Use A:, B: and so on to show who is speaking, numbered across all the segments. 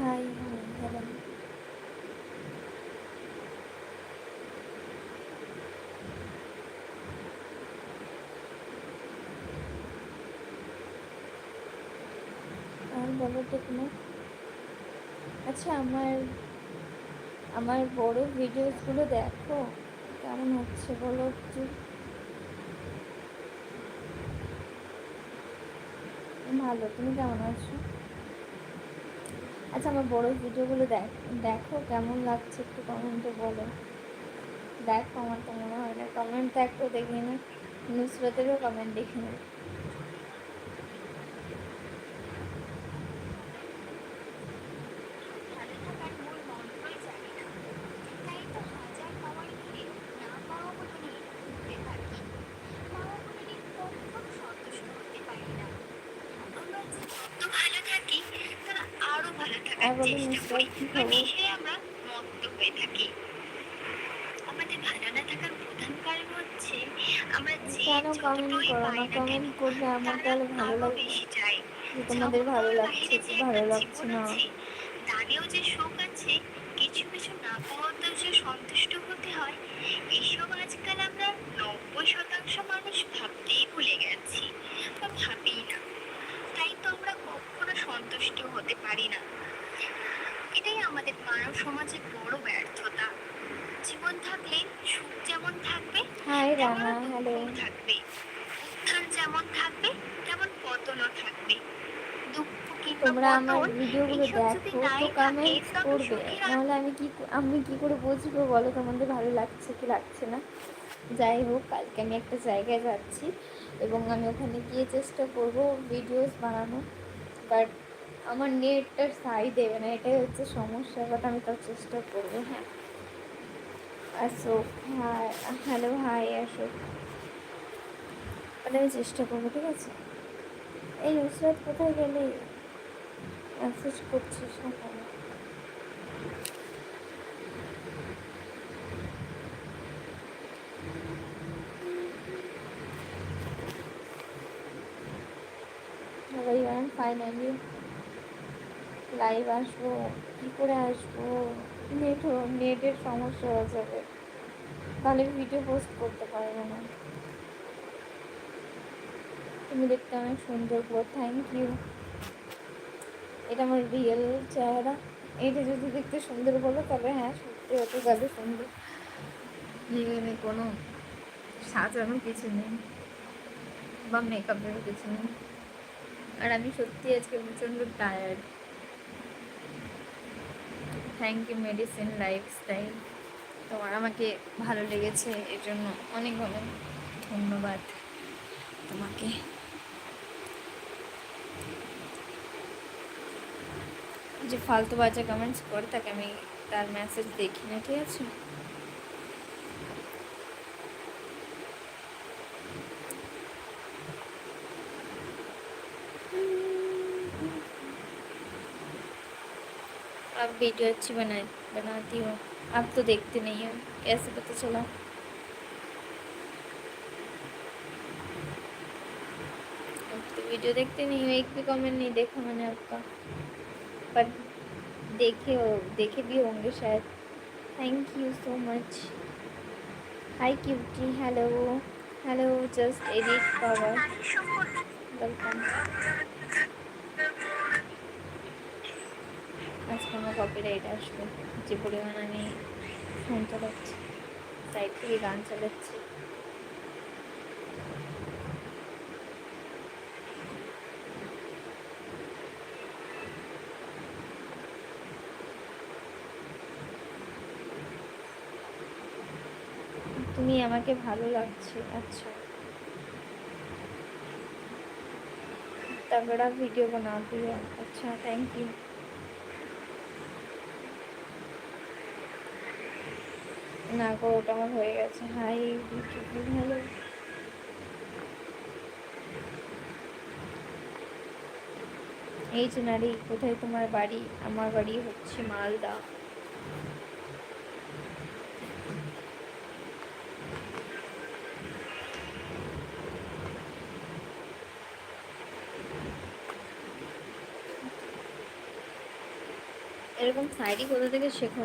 A: Hello আর আচ্ছা আমার আমার বড় ভিডিওসগুলো দেখো কেমন হচ্ছে বলো একটু ভালো তুমি কেমন আছো আচ্ছা আমার বড় ভিডিওগুলো দেখ, দেখো কেমন লাগছে, একটু কমেন্টে বলো। দেখো আমার তো মনে হয় না কমেন্ট তো একটু দেখি না। নুসরতেরও কমেন্ট দেখি না
B: ভালো থাকার মূল মন্ত্রই জানি না তাই তো হাজার পাওয়ার ঘিরে না পাওয়াগুলো নিয়ে ঘুরতে থাকি পাওয়াগুলো নিয়ে কখনো সন্তুষ্ট হতে পারি না আমরা যে যত ভালো থাকি তারা আরও ভালো
A: আর
B: থাকার
A: বলো
B: চেষ্টা করি। বা আমরা মত্ত হয়ে থাকি। আমাদের ভালো না থাকার প্রধান কারণ হচ্ছে আমরা যে
A: কমেন্ট
B: যতটুকুই
A: করো
B: পাই
A: না
B: কেন
A: কমেন্ট করলে আমার
B: তারা
A: আরও
B: বেশি চাই।
A: তোমাদের ভালো লাগছে ভালো লাগছে না
B: আছে, তারও যে সুখ আছে কিছু কিছু না পাওয়াতেও যে সন্তুষ্ট হতে হয় এসব আজকাল আমরা নব্বই শতাংশ মানুষ ভাবতেই ভুলে গেছি বা ভাবি না তাই তো আমরা কখনো সন্তুষ্ট হতে পারি না এটাই আমাদের মানব সমাজের বড় ব্যর্থতা জীবন থাকলে সুখ যেমন থাকবে
A: রানা হ্যালো।
B: থাকবে। উত্থান যেমন থাকবে তেমন পতনও থাকবে।
A: তোমরা আমার ভিডিওগুলো দেখো তো কমেন্ট করবে। নাহলে আমি কি আমি কি করে বুঝব বলো? তোমাদের ভালো লাগছে কি লাগছে না? যাই হোক কালকে আমি একটা জায়গায় যাচ্ছি এবং আমি ওখানে গিয়ে চেষ্টা করব ভিডিওস বানানো। বাট আমার নেটটা সাই দেবে না এটাই হচ্ছে সমস্যা বাট আমি তার চেষ্টা করব হ্যাঁ। Ashok hi hello hi Ashok মানে আমি চেষ্টা করব, ঠিক আছে? এই নুসরাত কোথায় গেলে? মেসেজ করছিস না কেন? ফাইনালি লাইভ আসব। কী করে আসব? নেট নেটের সমস্যা হয়ে যাবে। তাহলে ভিডিও পোস্ট করতে পারব না। তুমি দেখতে অনেক সুন্দর গো থ্যাংক ইউ এটা আমার রিয়েল চেহারা। এটা যদি দেখতে সুন্দর বলো তবে হ্যাঁ সত্যি হতে গেলে সুন্দর। এখানে কোনো সাজানো কিছু নেই, বা মেকআপেরও কিছু নেই। আর আমি সত্যি আজকে প্রচণ্ড tired thank you medicine lifestyle তোমার আমাকে ভালো লেগেছে এর জন্য অনেক অনেক ধন্যবাদ তোমাকে। যে ফালতু বাজে কমেন্টস করে থাকে আমি তার মেসেজ দেখি না, ঠিক আছে? आप वीडियो अच्छी बना, बनाती हो। आप तो देखते नहीं हो, कैसे पता चला? तो वीडियो देखते नहीं हो, एक भी कमेंट नहीं देखा मैंने आपका। पर देखे हो, देखे भी होंगे शायद। Thank you so much hi cutie hello hello just
B: edit power
A: welcome আজকে আমার কপিরাইট আসবে যে পরিমাণ আমি ফোন চালাচ্ছি সাইড থেকে গান চালাচ্ছি তুমি আমাকে ভালো লাগছে আচ্ছা तगड़ा वीडियो बनाती है अच्छा थैंक यू না গো ওটা আমার হয়ে গেছে। হাই হ্যালো এই যে নারী, কোথায় তোমার বাড়ি? আমার বাড়ি হচ্ছে মালদা। এরকম সাইডই কোথা থেকে শেখো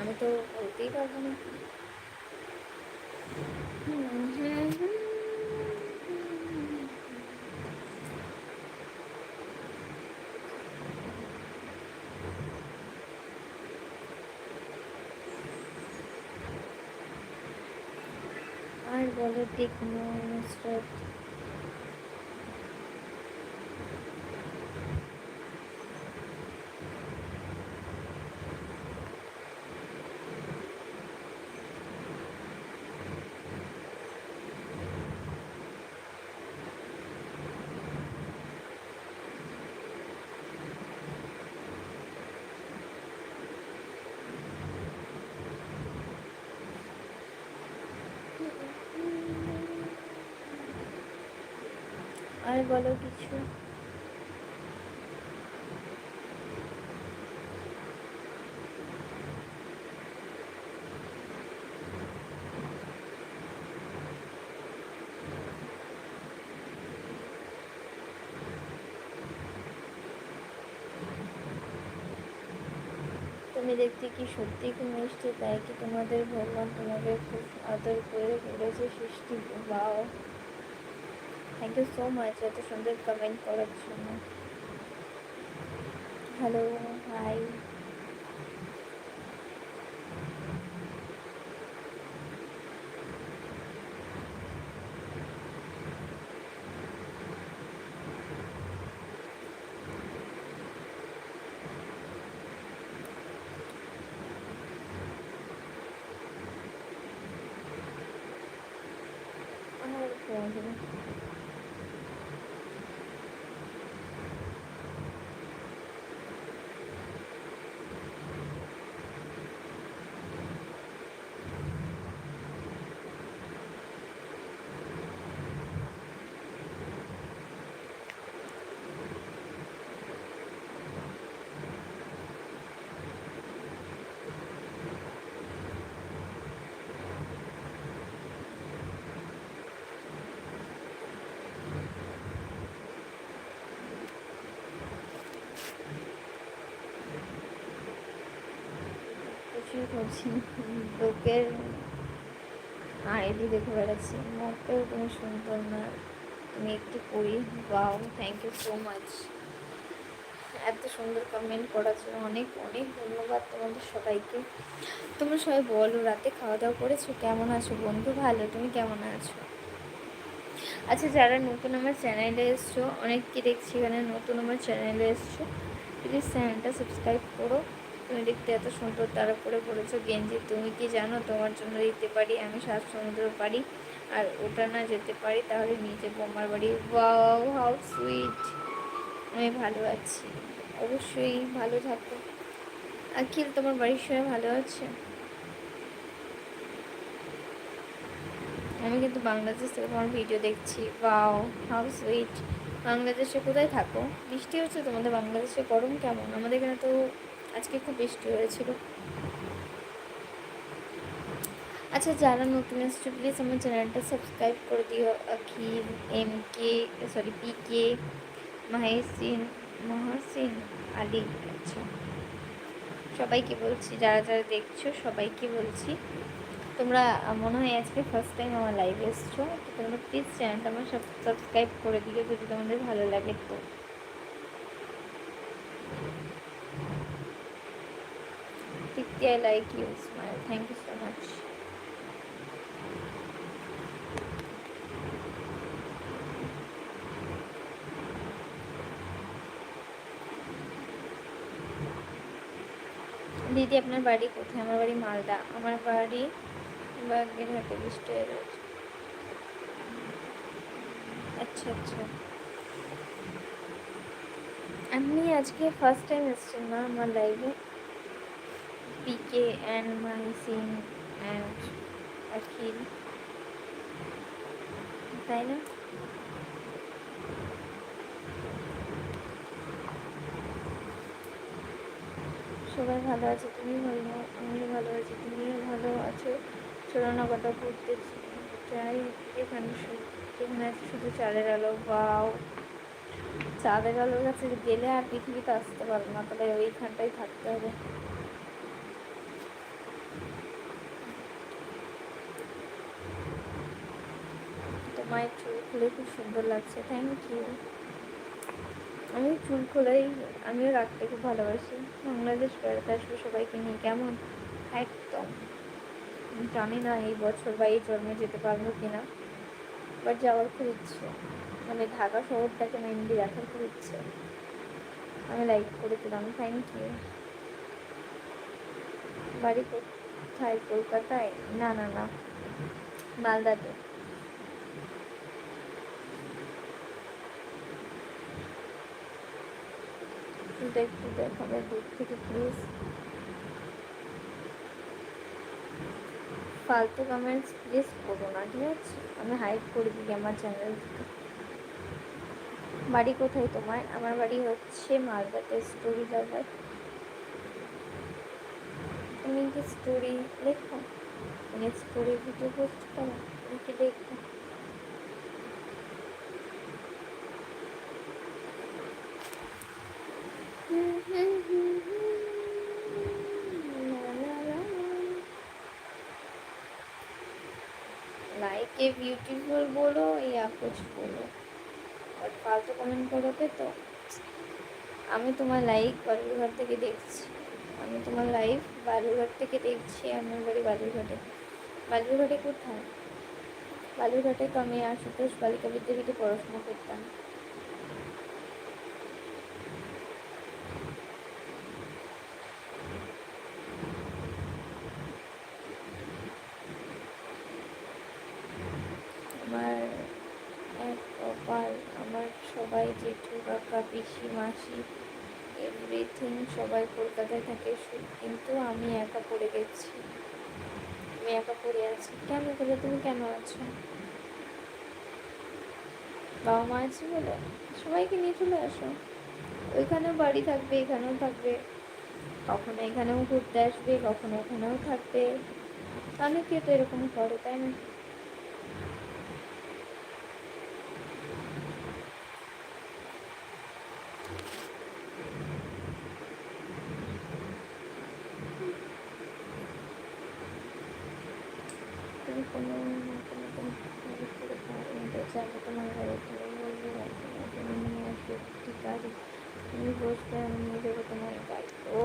A: আমি তো বলতেই পারব না হুম, হুম, হুম। আর বলো টেকনো নুসরত আর বলো কিছু। তুমি দেখতে কি সত্যি খুব মিষ্টি, তাই কি তোমাদের ভগবান তোমাকে খুব আদর করে বলেছে সৃষ্টি? Wow thank you so much এত সুন্দর কমেন্ট করার জন্য। হ্যালো হাই আর বলো কিছুই করছি। লোকের আইডি দেখে বেড়াচ্ছি। মোটেও তুমি সুন্দর না। তুমি একটু করি। Wow thank you so much এত সুন্দর কমেন্ট করার জন্য অনেক অনেক ধন্যবাদ তোমাদের সবাইকে। তোমরা সবাই বলো, রাতে খাওয়া দাওয়া করেছ? কেমন আছো বন্ধু? ভালো? তুমি কেমন আছো? আচ্ছা যারা নতুন আমার চ্যানেলে এসছো, অনেককে দেখছি এখানে নতুন আমার চ্যানেলে এসছো প্লিজ চ্যানেলটা সাবস্ক্রাইব করো। তুমি দেখতে এত সুন্দর, তারা করে পড়েছো গেঞ্জি, তুমি কি জানো? তোমার জন্য দিতে পারি, আমি সাত সমুদ্র পারি আর ওটা না যেতে পারি, তাহলে নিজে বোমার বাড়ি। ওয়াও হাউ সুইট আমি ভালো আছি, অবশ্যই ভালো থাকো। আখিল, তোমার বাড়ির সবাই ভালো আছে? আমি কিন্তু বাংলাদেশ থেকে তোমার ভিডিও দেখছি। ওয়াও হাউ সুইট বাংলাদেশে কোথায় থাকো? বৃষ্টি হচ্ছে, তোমাদের বাংলাদেশে গরম কেমন? আমাদের এখানে তো আজকে খুব বৃষ্টি হয়েছিল। আচ্ছা যারা নতুন এসছে প্লিজ আমার চ্যানেলটা সাবস্ক্রাইব করে দিও। Akhil M K sorry P K Mahesin Mahasin, Ali আচ্ছা। সবাইকে বলছি, যারা যারা দেখছ, সবাইকে বলছি, তোমরা, মনে হয় আজকে ফার্স্ট টাইম আমার লাইভে এসছো, তো তোমরা প্লিজ চ্যানেলটা আমার সাবস্ক্রাইব করে দিও, যদি তোমাদের ভালো লাগে তো। I like you. Smile. Thank you so much. দিদি আপনার বাড়ি কোথায় আমার বাড়ি মালদা আমার বাড়ি বাগেরহাটে বৃষ্টি রয়েছে আচ্ছা আচ্ছা আপনি আজকে ফার্স্ট টাইম এসেছেন না আমার লাইভে পিকে অ্যান্ড মাহিসিন অ্যান্ড আখিল তাই না সবাই ভালো আছে, তুমি ভালো, আমিও ভালো আছি, তুমিও ভালো আছো? চলো কটা ঘুরতে চাই এখানে এখানে আছে শুধু চালের আলো বাও চাঁদের আলোর কাছে গেলে আর পৃথিবীতে আসতে পারব না, তাহলে ওইখানটাই থাকতে হবে। তোমার চুল খুলে খুব সুন্দর লাগছে থ্যাংক ইউ আমি চুল খোলাই, আমিও রাখতে খুব ভালোবাসি। বাংলাদেশ বেড়াতে আসব সবাইকে নিয়ে কেমন? একদম। জানি না এই বছর বা এই জন্মে যেতে পারব কিনা বাট যাওয়ার খুব ইচ্ছে। মানে ঢাকা শহরটাকে মেনলি দেখার খুব ইচ্ছে। আমি লাইক করে দিলাম থ্যাংক ইউ বাড়ি কোথায়? কলকাতায়? না না না। মালদাতে। চুলটা একটু দেখাবে দূর থেকে প্লিজ ফালতু কমেন্টস প্লিজ করো না, ঠিক আছে? আমি হাইড করে দিই আমার চ্যানেল থেকে বাড়ি কোথায় তোমার? আমার বাড়ি হচ্ছে মালদাতে, স্টোরি লাভার তুমি কি স্টোরি লেখো? মানে স্টোরি ভিডিও পোস্ট করো লিখে দেখো। লাইকে বিউটিফুল বলো এই কুছ বলো। আর ফালতু কমেন্ট করোতে তো। আমি তোমার লাইক বালুরঘাট থেকে দেখছি। আমি তোমার লাইভ বালুরঘাট থেকে দেখছি, আমার বাড়ি বালুরঘাটে। বালুরঘাটে কোথায়? বালুরঘাটে তো আমি আশুতোষ বালিকা বিদ্যাপীঠে পড়াশোনা করতাম। জেঠু কাকা পিসি, মাসি এভরিথিং সবাই কলকাতায় থাকে। কিন্তু আমি একা পড়ে গেছি। আমি একা পড়ে আছি। কেন তাহলে তুমি কেন আছো? বাবা মা আছে বলে? সবাইকে নিয়ে চলে আসো। ওইখানেও বাড়ি থাকবে, এখানেও থাকবে। কখনো এখানেও ঘুরতে আসবে, কখনো ওখানেও থাকবে। অনেকে তো এরকম করে, তাই না তুমি কোনো না কোনো কোনো কাজ করে পারবে যাব তোমার ঘরে তুমি বলবে তুমি নিয়ে আসবে ঠিক আছে তুমি যাব তোমার গাড়ি ও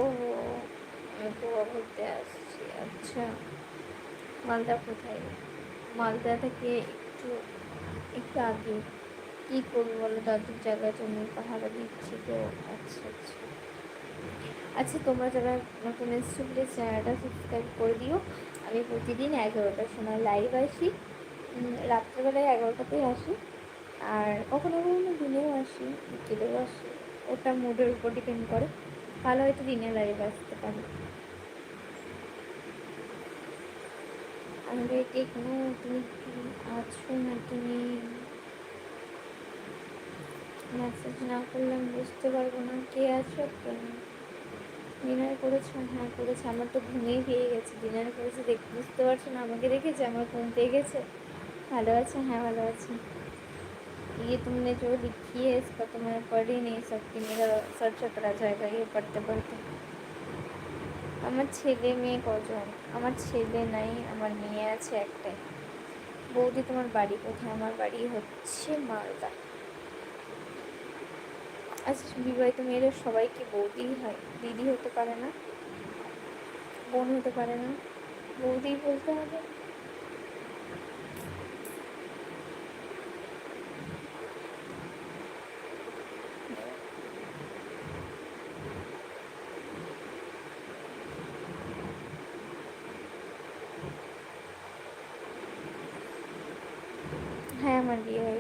A: গোয়া ঘুরতে আসছি আচ্ছা মালদা কোথায় মালদা থেকে একটু একটু আগে কী করব বলো দাদুর জায়গা জমি পাহাড়া দিচ্ছি তো আচ্ছা আচ্ছা আচ্ছা তোমরা যারা নতুন এসছো প্লিজ চ্যানেলটা সাবস্ক্রাইব করে দিও আমি প্রতিদিন এগারোটার সময় লাইভ আসি রাত্রেবেলায় এগারোটাতেই আসি আর কখনো কখনো দিনেও আসি বিকেলেও আসি ওটা মুডের উপর ডিপেন্ড করে। ভালো হয়তো দিনে লাইভ আসতে পারি। আমাদের কে কোনো তুমি আছো না তুমি মেসেজ না করলে আমি বুঝতে পারব না কে আছো কেন ডিনার করেছ? হ্যাঁ করেছে। আমার তো ঘুমিয়ে পেয়ে গেছে। ডিনার করেছে দেখ বুঝতে পারছ না? আমাকে দেখেছে? আমার ঘুম পেয়ে গেছে? ভালো আছে? হ্যাঁ ভালো আছে। ये तुमने जो लिखी है इसका तो मैं पढ़ ही नहीं सकती मेरा सर चकरा जाएगा ये पढ़ते पढ़ते আমার ছেলে মেয়ে কজন আমার ছেলে নাই আমার মেয়ে আছে একটাই বৌদি তোমার বাড়ি কোথায় আমার বাড়ি হচ্ছে মালদা আচ্ছা বিবাহিত মেয়েরা সবাই কি বৌদি হয় দিদি হতে পারে না বোন হতে পারে না বৌদি বলতে হবে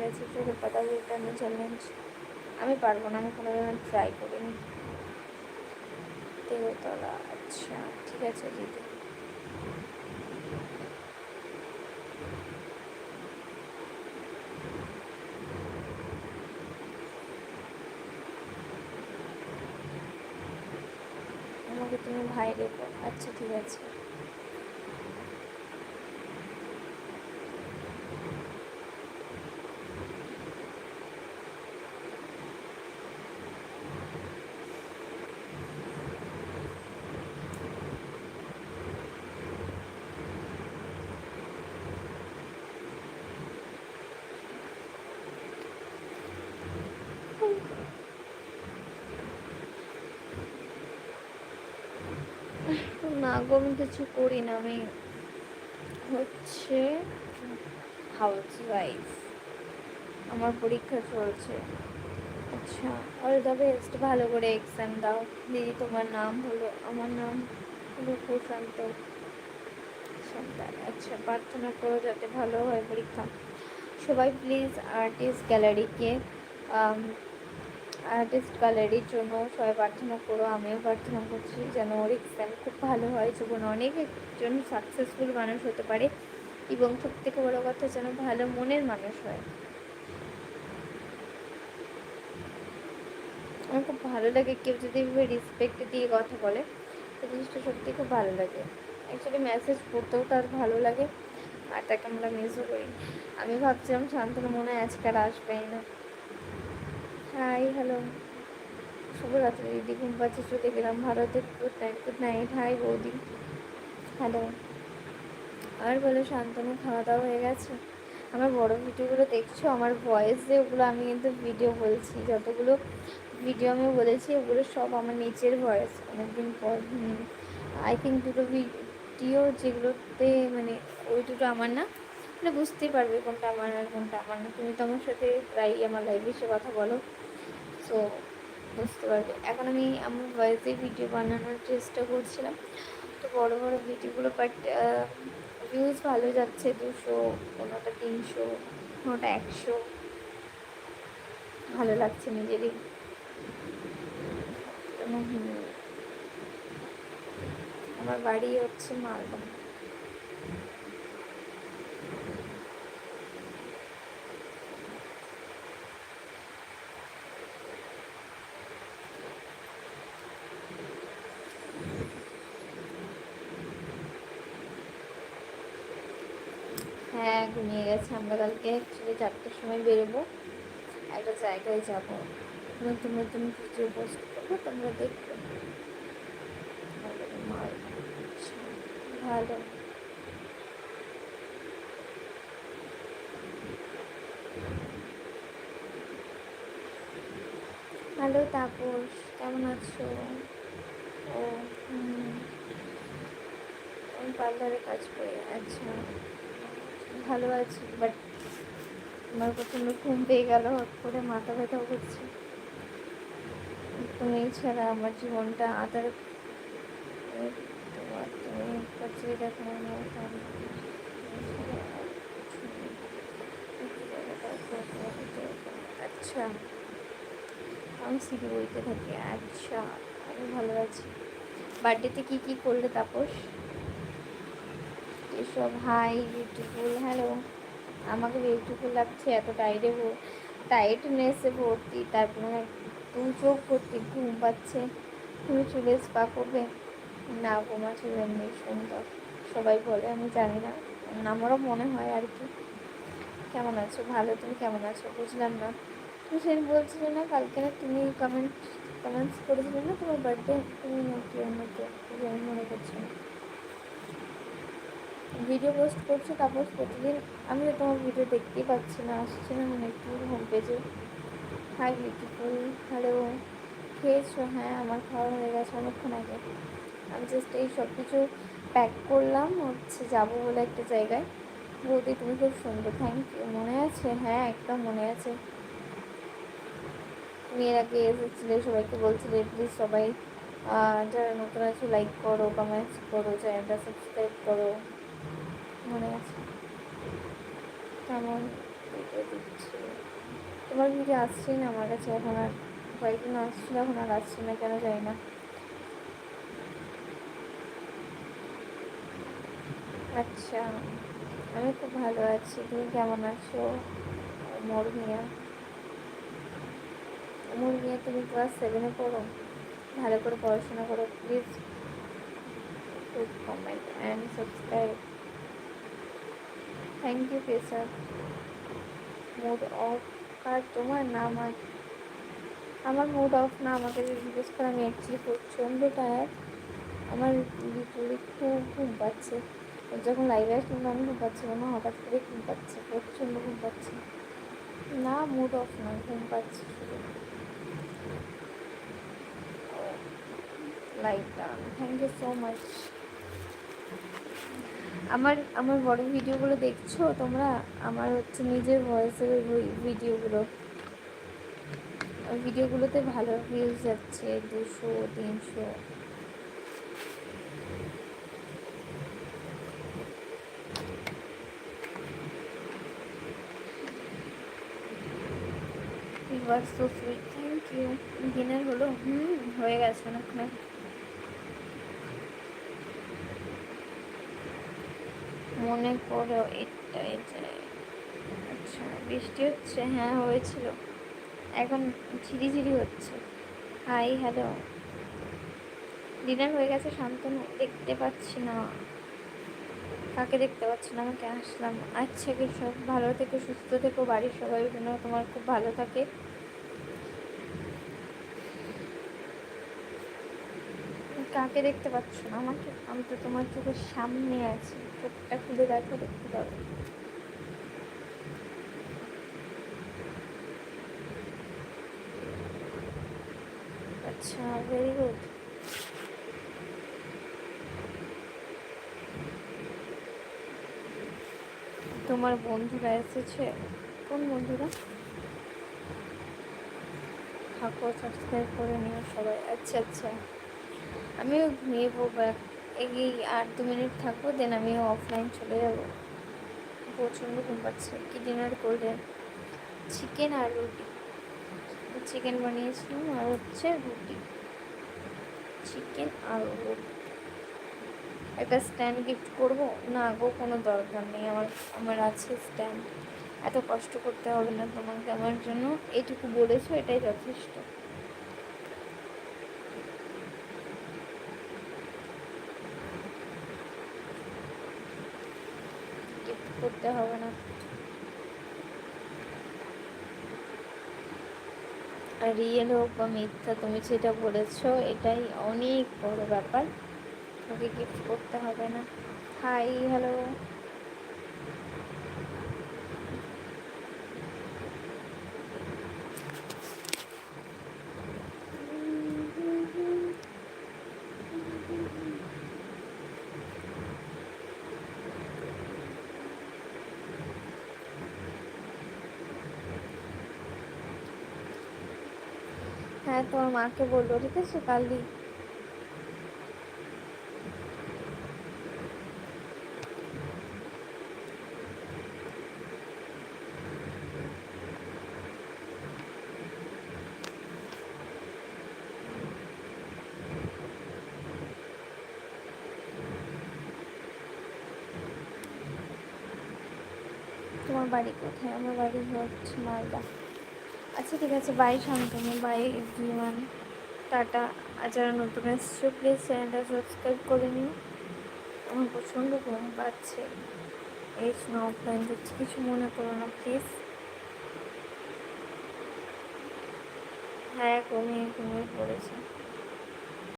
A: আমার বিয়ে হয়ে পাতা আমি চ্যালেঞ্জ আমি পারব না, আমি কোনোদিনও ট্রাই করিনি। দেবতলা আচ্ছা ঠিক আছে দিদি। আমাকে তুমি ভাই রেখো। আচ্ছা ঠিক আছে। আমি কিছু করি না, আমি হচ্ছে হাউস ওয়াইফ আমার পরীক্ষা চলছে। আচ্ছা অল দ্য বেস্ট ভালো করে এক্সাম দাও। দিদি, তোমার নাম হলো আমার নাম হলো প্রশান্ত। সন্তান আচ্ছা প্রার্থনা করো যাতে ভালো হয় পরীক্ষা। সবাই প্লিজ আর্টিস্ট গ্যালারিকে আর্টিস্ট গ্যালারির জন্য সবাই প্রার্থনা করো, আমিও প্রার্থনা করছি যেন ওর এক্সাম খুব ভালো হয়, জীবনে অনেক সাকসেসফুল মানুষ হতে পারে এবং সব থেকে বড়ো কথা যেন ভালো মনের মানুষ হয়। আমার খুব ভালো লাগে কেউ যদি রেসপেক্ট দিয়ে কথা বলে, তো জিনিসটা সত্যি খুব ভালো লাগে। অ্যাকচুয়ালি মেসেজ পড়তেও তার ভালো লাগে, আর তাকে আমরা মিসও করি। আমি ভাবছিলাম শান্তনু মনে হয় আজকাল আসবেই না। হাই হ্যালো শুভরাত্রি, দিদি ঘুম পাচ্ছে, চলে গেলাম ভারতের good night good night hi বৌদি। হ্যালো আর বলো, শান্তনু খাওয়া দাওয়া হয়ে গেছে? আমার বড় ভিডিওগুলো দেখছ? আমার ভয়েস ওগুলো আমি কিন্তু ভিডিও বলছি। যতগুলো ভিডিও আমি বলেছি, ওগুলো সব আমার নিচের ভয়েস অনেকদিন পর আই থিঙ্ক দুটো ভিডিও যেগুলোতে মানে ওই দুটো আমার না মানে বুঝতেই পারবে কোনটা আমার আর কোনটা আমার না। তুমি তো আমার সাথে প্রায় আমার লাইভে এসে কথা বলো। সো বুঝতে পারবে। এখন আমি আমার ভয়েসে ভিডিও বানানোর চেষ্টা করছিলাম। তো বড় বড় ভিডিওগুলো বাট ভিউজ ভালো যাচ্ছে। দুশো, কোনোটা তিনশো, কোনোটা একশো। ভালো লাগছে নিজেরই। আমার বাড়ি হচ্ছে মালদা হ্যাঁ ঘুমিয়ে গেছে। আমরা কালকে অ্যাকচুয়ালি চারটের সময় বেরোবো। একটা জায়গায় যাব। নতুন নতুন ভিডিও পোস্ট করব, তোমরা দেখবে। ভালো। হ্যালো তাপস কেমন আছো? ও পার্লারে কাজ করি আচ্ছা ভালো আছি বাট আমার প্রচণ্ড ঘুম পেয়ে গেল হট করে মাথা ব্যথাও করছে। তুমি ছাড়া আমার জীবনটা আদার তুমি আচ্ছা আমি সিটি বইতে থাকি আচ্ছা আমি ভালো আছি। বার্থডেতে কী কী করলে তাপস? এসব, হাই বিউটিফুল হ্যালো আমাকে বিউটিফুল লাগছে, এত টাইডে টাইটনেসে ভর্তি, তারপরে দু চোখ ভর্তি ঘুম পাচ্ছে। তুমি চুলে স্পা করবে? না ঘুমা চুলে এমনি সুন্দর। সবাই বলে, আমি জানি না, আমারও মনে হয় আর কি। কেমন আছো? ভালো, তুমি কেমন আছো? বুঝলাম না। তুমি সেদিন বলছিলে না, কালকে না তুমি কমেন্ট কমেন্টস করেছিলে না তোমার বার্থডে তুমি নাকি অন্য কেউ? মনে করছি না। ভিডিও পোস্ট করছ, তারপর প্রতিদিন আমি তো তোমার ভিডিও দেখতেই পাচ্ছি না, আসছে না মানে একটু হোম পেজে হাই বিউটিফুল হ্যালো খেয়েছো? হ্যাঁ আমার খাওয়া হয়ে গেছে অনেকক্ষণ আগে। আমি জাস্ট এই সব কিছু প্যাক করলাম, হচ্ছে যাব বলে একটা জায়গায়। বৌদি, তুমি খুব সুন্দর থ্যাংক ইউ মনে আছে? হ্যাঁ একদম মনে আছে। তুমি এর আগে এসেছিলে, সবাইকে বলছিলে প্লিজ সবাই যারা নতুন আছে লাইক করো কমেন্টস করো, চ্যানেলটা সাবস্ক্রাইব করো। মনে আছে। কেমন তোমার ভিডিও আসছেই না আমার কাছে? এখন আর কয়েকদিন আসছিল, এখন আর আসছে না, কেন জানি না। আচ্ছা আমি খুব ভালো আছি। তুমি কেমন আছো? মোর মিয়া। মোর মিয়া, তুমি ক্লাস সেভেনে পড়ো? ভালো করে পড়াশোনা করো please comment and subscribe thank you pressure mood off আর তোমার না আমার? আমার মুড অফ না আমাকে জিজ্ঞেস করে আমি অ্যাকচুয়ালি প্রচণ্ড টায়ার আমার লিটারলি খুব ঘুম পাচ্ছে। যখন লাইভে আসলাম আমি ঘুম পাচ্ছিলাম না। হঠাৎ করে ঘুম পাচ্ছে, প্রচণ্ড ঘুম পাচ্ছে। না মুড অফ না, ঘুম পাচ্ছে শুধু। Like thank you so much আমার আমার বড় ভিডিওগুলো দেখছ? তোমরা আমার হচ্ছে নিজের ভয়েসের ভিডিওগুলো। ভিডিওগুলোতে ভালো ভিউজ যাচ্ছে, দুশো, তিনশো। You are so sweet. Thank you. Dinner হলো? হুম, হয়ে গেছে অনেকক্ষণ। মনে করো এটাই যে আচ্ছা বৃষ্টি হচ্ছে হ্যাঁ হয়েছিল। এখন ঝিরিঝিরি হচ্ছে। হাই হ্যালো ডিনার হয়ে গেছে, শান্তনু, দেখতে পাচ্ছি না। কাকে দেখতে পাচ্ছি না, আমাকে আসলাম। আচ্ছা কি সব ভালো থেকো, সুস্থ থেকো, বাড়ির সবাই যেন তোমার খুব ভালো থাকে। কাকে দেখতে পাচ্ছ না? আমাকে, আমি তো তোমার চোখের সামনে আছি। চোখটা খুলে দেখো, দেখতে পাবো আচ্ছা ভেরি গুড তোমার বন্ধুরা এসেছে? কোন বন্ধুরা? থাকো সাবস্ক্রাইব করে নিও সবাই। আচ্ছা আচ্ছা। আমিও ঘুমিয়ে পড়ব এই আর দু মিনিট থাকব দেন আমিও অফলাইন চলে যাব। প্রচণ্ড ঘুম পাচ্ছে, কি ডিনার করলে? চিকেন আর রুটি। চিকেন বানিয়েছিলাম আর হচ্ছে রুটি। চিকেন আর রুটি। একটা স্ট্যান্ড গিফট করব? না গো, কোনো দরকার নেই, আমার আমার আছে স্ট্যান্ড এত কষ্ট করতে হবে না তোমাকে, আমার জন্য। এটুকু বলেছ, এটাই যথেষ্ট। করতে হবে না। রিয়েল হোক বা মিথ্যা, তুমি যেটা বলেছ, এটাই অনেক বড় ব্যাপার। তোকে গিফট করতে হবে না। হাই হ্যালো তোমার মাকে বলল ঠিক আছে কালই তোমার বাড়ি কোথায়? আমার বাড়ি হচ্ছে মালদা। আচ্ছা ঠিক আছে। বাই শান্তনু। বাই এভরিওয়ান টাটা। আর যারা নতুন এসছো প্লিজ চ্যানেলটা সাবস্ক্রাইব করে নিন আমার প্রচণ্ড ঘুম পাচ্ছে। এই স্নো অফলাইন দিচ্ছি কিছু মনে করো না প্লিজ হ্যাঁ ঘুমিয়ে ঘুমিয়ে পড়েছে।